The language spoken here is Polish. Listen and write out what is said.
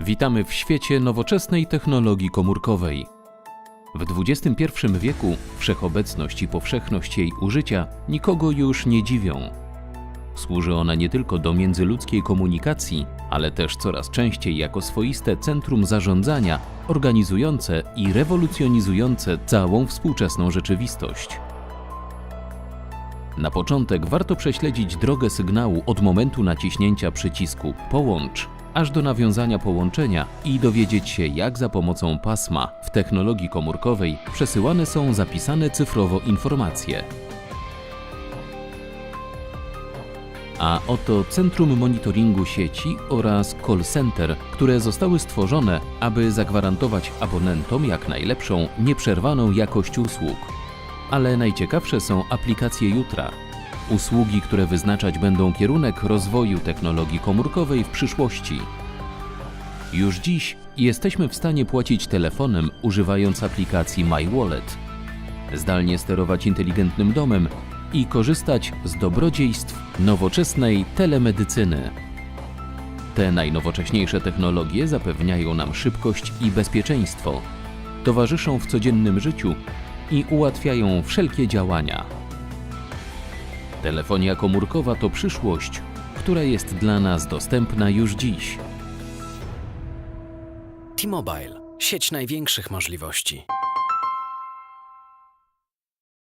Witamy w świecie nowoczesnej technologii komórkowej. W XXI wieku wszechobecność i powszechność jej użycia nikogo już nie dziwią. Służy ona nie tylko do międzyludzkiej komunikacji, ale też coraz częściej jako swoiste centrum zarządzania, organizujące i rewolucjonizujące całą współczesną rzeczywistość. Na początek warto prześledzić drogę sygnału od momentu naciśnięcia przycisku Połącz, aż do nawiązania połączenia i dowiedzieć się, jak za pomocą pasma w technologii komórkowej przesyłane są zapisane cyfrowo informacje. A oto Centrum Monitoringu Sieci oraz call center, które zostały stworzone, aby zagwarantować abonentom jak najlepszą, nieprzerwaną jakość usług. Ale najciekawsze są aplikacje jutra. Usługi, które wyznaczać będą kierunek rozwoju technologii komórkowej w przyszłości. Już dziś jesteśmy w stanie płacić telefonem używając aplikacji MyWallet, zdalnie sterować inteligentnym domem i korzystać z dobrodziejstw nowoczesnej telemedycyny. Te najnowocześniejsze technologie zapewniają nam szybkość i bezpieczeństwo, towarzyszą w codziennym życiu i ułatwiają wszelkie działania. Telefonia komórkowa to przyszłość, która jest dla nas dostępna już dziś. T-Mobile. Sieć największych możliwości.